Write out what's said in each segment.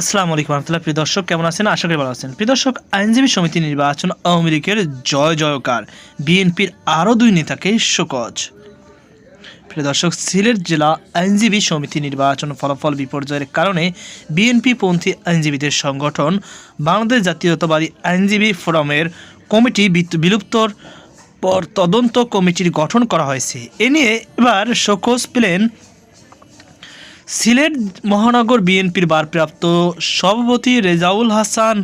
আসসালামু আলাইকুম রহমতুল্লাহ। প্রিয় দর্শক, কেমন আছেন? আশা করি ভালো আছেন। প্রিয় দর্শক, আইনজীবী সমিতি নির্বাচন, আওয়ামী লীগের জয় জয়কার। বিএনপির আরও দুই নেতাকে শোকজ। প্রিয় দর্শক, সিলেট জেলা আইনজীবী সমিতি নির্বাচন ফলাফল বিপর্যয়ের কারণে বিএনপি পন্থী আইনজীবীদের সংগঠন বাংলাদেশ জাতীয়তাবাদী আইনজীবী ফোরামের কমিটি বিলুপ্তর পর তদন্ত কমিটির গঠন করা হয়েছে। এ নিয়ে এবার শোকজ পেলেন সিলেট মহানগর বিএনপির ভারপ্রাপ্ত সভাপতি রেজাউল হাসান,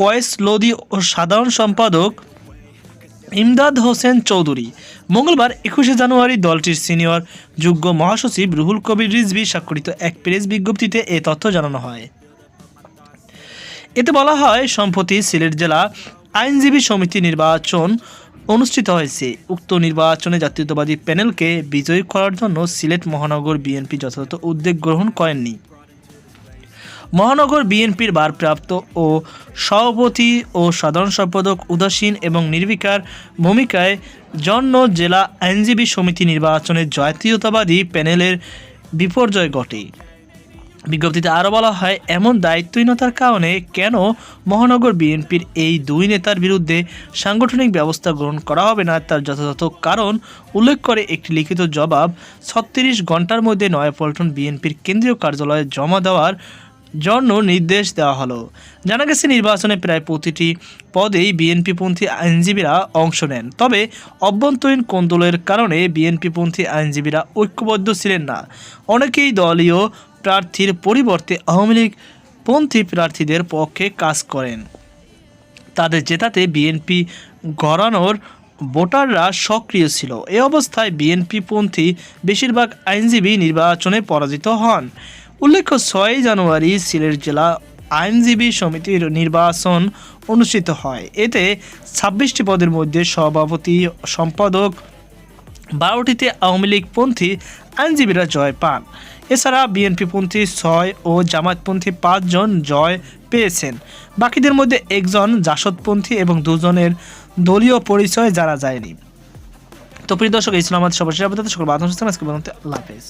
কয়েস লোদি ও সাধারণ সম্পাদক ইমদাদ হোসেন চৌধুরী। মঙ্গলবার একুশে জানুয়ারি দলটির সিনিয়র যুগ্ম মহাসচিব রুহুল কবির রিজভি স্বাক্ষরিত এক প্রেস বিজ্ঞপ্তিতে এ তথ্য জানানো হয়। এতে বলা হয়, সম্প্রতি সিলেট জেলা আইনজীবী সমিতি নির্বাচন অনুষ্ঠিত হয়েছে। উক্ত নির্বাচনে জাতীয়তাবাদী প্যানেলকে বিজয়ী করার জন্য সিলেট মহানগর বিএনপি যথাযথ উদ্যোগ গ্রহণ করেননি। মহানগর বিএনপির ভারপ্রাপ্ত ও সভাপতি ও সাধারণ সম্পাদক উদাসীন এবং নির্বিকার ভূমিকায় জন্য জেলা আইনজীবী সমিতি নির্বাচনে জাতীয়তাবাদী প্যানেলের বিপর্যয় ঘটে। বিজ্ঞপ্তিতে আরও বলা হয়, এমন দায়িত্বহীনতার কারণে কেন মহানগর বিএনপির এই দুই নেতার বিরুদ্ধে সাংগঠনিক ব্যবস্থা গ্রহণ করা হবে না তার যথাযথ কারণ উল্লেখ করে একটি লিখিত জবাব, ছত্রিশ ঘণ্টার মধ্যে নয়াপল্টন বিএনপির কেন্দ্রীয় কার্যালয়ে জমা দেওয়ার জন্য নির্দেশ দেওয়া হলো। জানা গেছে, নির্বাচনে প্রায় প্রতিটি পদেই বিএনপিপন্থী আইনজীবীরা অংশ নেন। তবে অভ্যন্তরীণ কোন্দলের কারণে বিএনপিপন্থী আইনজীবীরা ঐক্যবদ্ধ ছিলেন না। অনেকেই দলীয় প্রার্থীর পরিবর্তে আওয়ামী লীগ পন্থী প্রার্থীদের পক্ষে কাজ করেন। তাদের জেতাতে বিএনপি গড়ানোর ভোটাররা সক্রিয় ছিল। এ অবস্থায় বিএনপি পন্থী বেশিরভাগ আইনজীবী নির্বাচনে পরাজিত হন। উল্লেখ্য ছয় জানুয়ারি সিলেট জেলা আইনজীবী সমিতির নির্বাচন অনুষ্ঠিত হয়। এতে ছাব্বিশটি পদের মধ্যে সভাপতি, সম্পাদক বারোটিতে আওয়ামী লীগপন্থী আইনজীবীরা জয় পান। এছাড়া বিএনপিপন্থী ছয় ও জামায়াতপন্থী পাঁচজন জয় পেয়েছেন। বাকিদের মধ্যে একজন জাসদপন্থী এবং দুজনের দলীয় পরিচয় জানা যায়নি। তো প্রিয় দর্শক ইসলামাবাদ সবার আপনাদের সকল বাধা আজকে বলতে আল্লাহ হাফেজ।